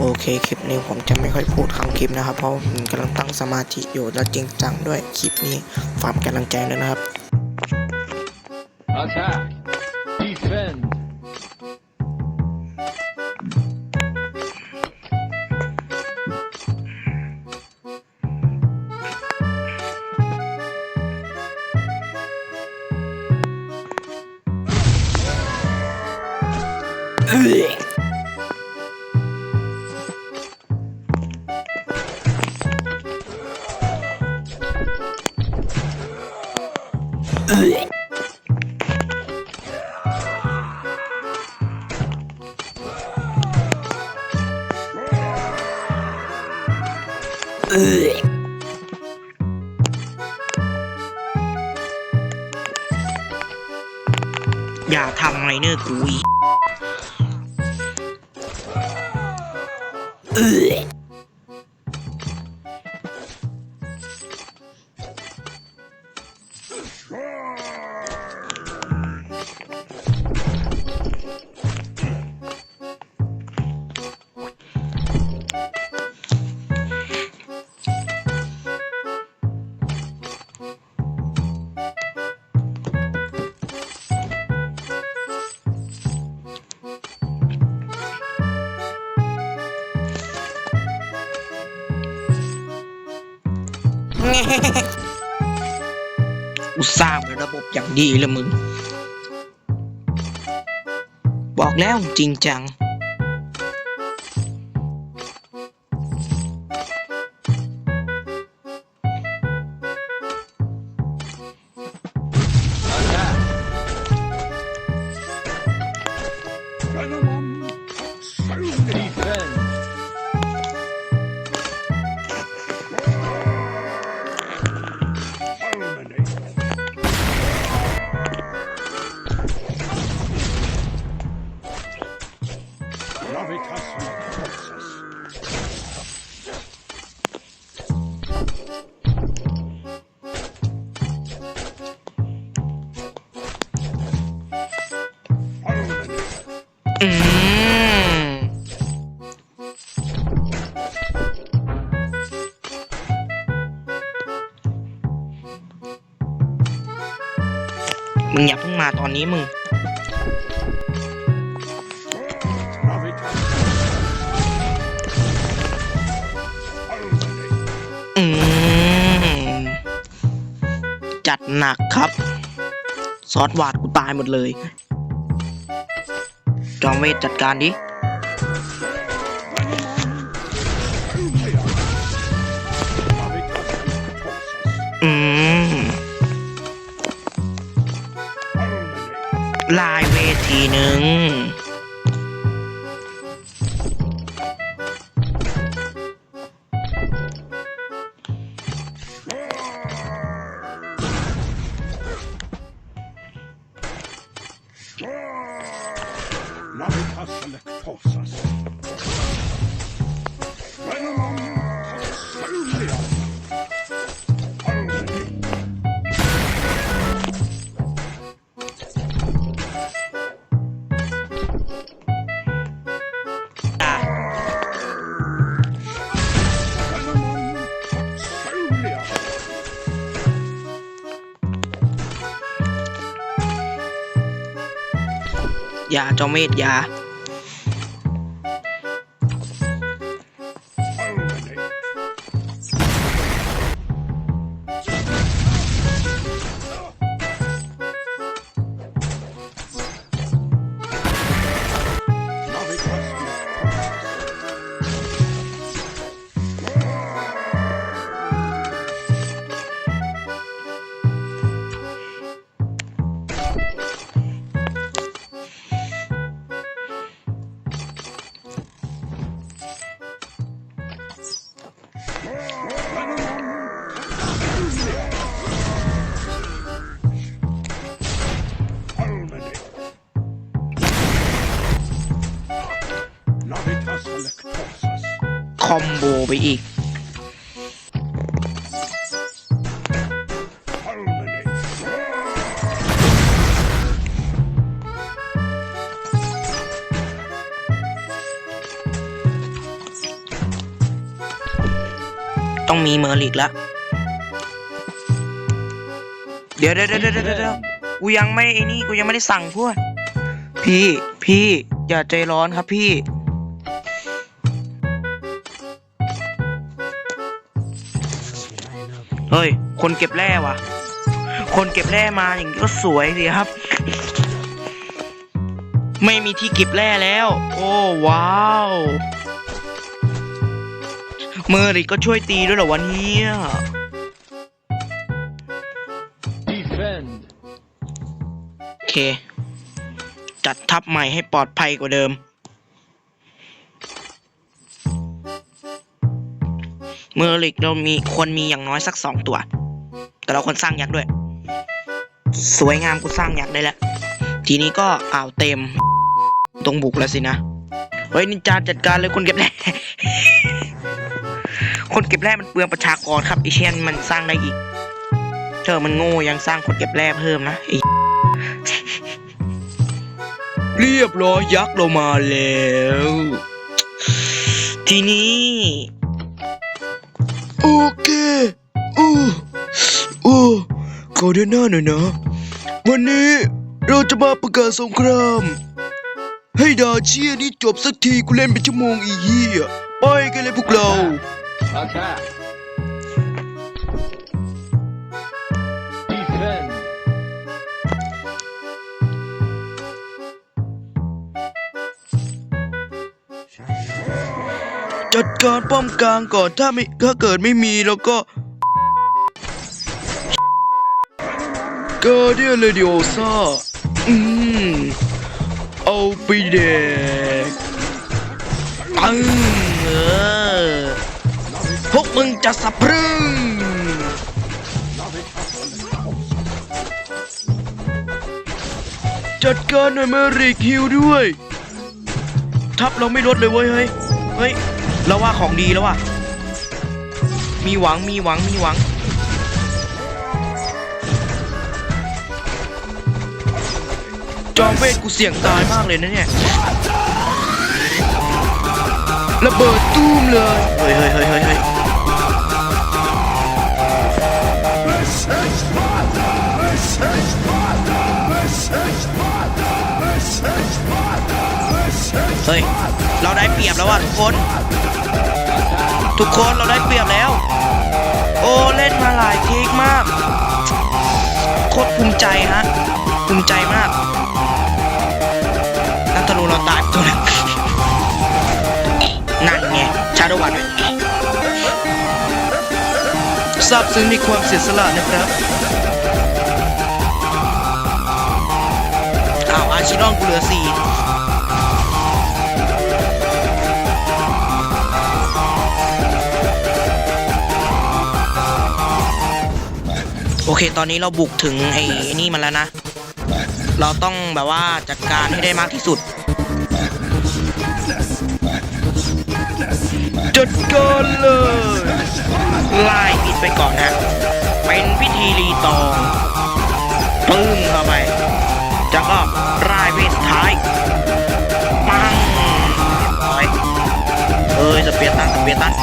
โอเคคลิปนี้ผมจะไม่ค่อยพูดคำคลิปนะครับ เพราะผมกำลังตั้งสมาธิอยู่และจริงจังด้วยคลิปนี้ฝากกำลังใจด้วยนะครับ Attack! Defend! อย่ อย่าทำไรเนอร์กูอีก อุตส่าห์เป็นระบบอย่างดีละมึง บอกแล้วจริงจัง อืมมึงอย่าเพิ่งมาตอนนี้มึง อืม จัดหนักครับ ซอสหวาดกูตายหมดเลย อมเวทจัดการดิอืมลายเวทีหนึ่ง อย่าจอมเวทอย่า ไปอีก ต้องมีเมอร์ลิกละ เดี๋ยวเดี๋ยวเดี๋ยวเดี๋ยวเดี๋ยวกูยังไม่ไอ้นี่กูยังไม่ได้สั่งพวกพี่ พี่ อย่าใจร้อนครับพี่ ฮ้ย คนเก็บแร่ว่ะคนเก็บแร่มาอย่างนี้ก็สวยดีครับ ไม่มีที่เก็บแร่แล้ว โอ้ว้าวเมอร์ริกก็ช่วยตีด้วยเหรอวันนี้ Defend. โอเค จัดทัพใหม่ให้ปลอดภัยกว่าเดิม เมอร์ริกเรามีควรมีอย่างน้อยสักสองตัว แต่เราควรสร้างยักษ์ด้วย สวยงามกูสร้างยักษ์ได้แล้ว ทีนี้ก็อ่าวเต็ม ตรงบุกแล้วสินะ เฮ้ยนินจาจัดการเลยคนเก็บแร่ คนเก็บแร่มันเปลืองประชากรครับไอเชนมันสร้างได้อีก เธอมันโง่ยังสร้างคนเก็บแร่เพิ่มนะไอเรียบร้อยยักษ์เรามาแล้ว ทีนี้ เคโอ้โอ้ขอเดินหน้าหน่อยนะ วันนี้เราจะมาประกาศสงคราม ให้ดาเชียนี่จบสักทีกูเล่นเป็นชั่วโมงอีเหี้ยไปกันเลยพวกเราอาชา Defend. ดการป้อมกลางก่อนถ้าไม่ถ้าเกิดไม่มีแล้วก็กาเดียเลดิโอซ่าอืมเอาไปเด็กปังเออพวกมึงจะสะพรึงจัดการหน่อยเมริกฮิวด้วย ทับเราไม่ลดเลยเว้ยเฮ้ยเฮ้ย เราว่าของดีแล้วว่ะมีหวังมีหวังมีหวัง จอมเวทกูเสี่ยงตายมากเลยนะเนี่ยระเบิดตู้มเลย เฮ้ยเฮ้ยเฮ้ยเฮ้ยเฮ้ยเฮ้ยเราได้เปรียบแล้วว่ะทุกคน ทุกคนเราได้เปรียบแล้ว โอ้เล่นมาหลายเทคมาก โคตรภูมิใจฮะ ภูมิใจมากนักธนูเราตายตัวนึงนั่นไง ชาดวันด้วยซาบซึ้งในความเสียสละนะครับอ้าวอาชิรอนกูเหลือสี่ โอเค ตอนนี้เราบุกถึงไอ้นี่มันแล้วนะ เราต้องแบบว่าจัดการให้ได้มากที่สุด จัดการเลยไล่ปิดไปก่อนนะ เป็นพิธีรีตองปึ้งเข้าไปจากก็รายเวทท้ายปังเรียบร้อยเอ้ยสเปียร์ตันสเปียร์ตัน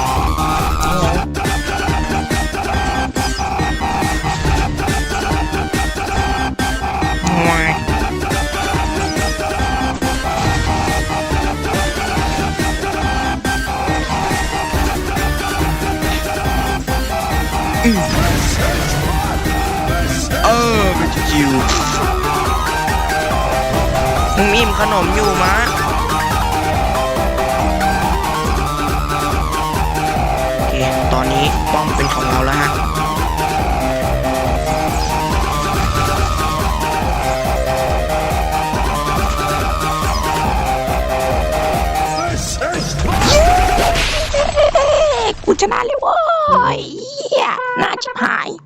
เออเป็นจิวมึงอิ่มขนมอยู่มะโอเคตอนนี้ป้อมเป็นของเราแล้วฮะกูชนะเลยว้ย Yeah, not pie.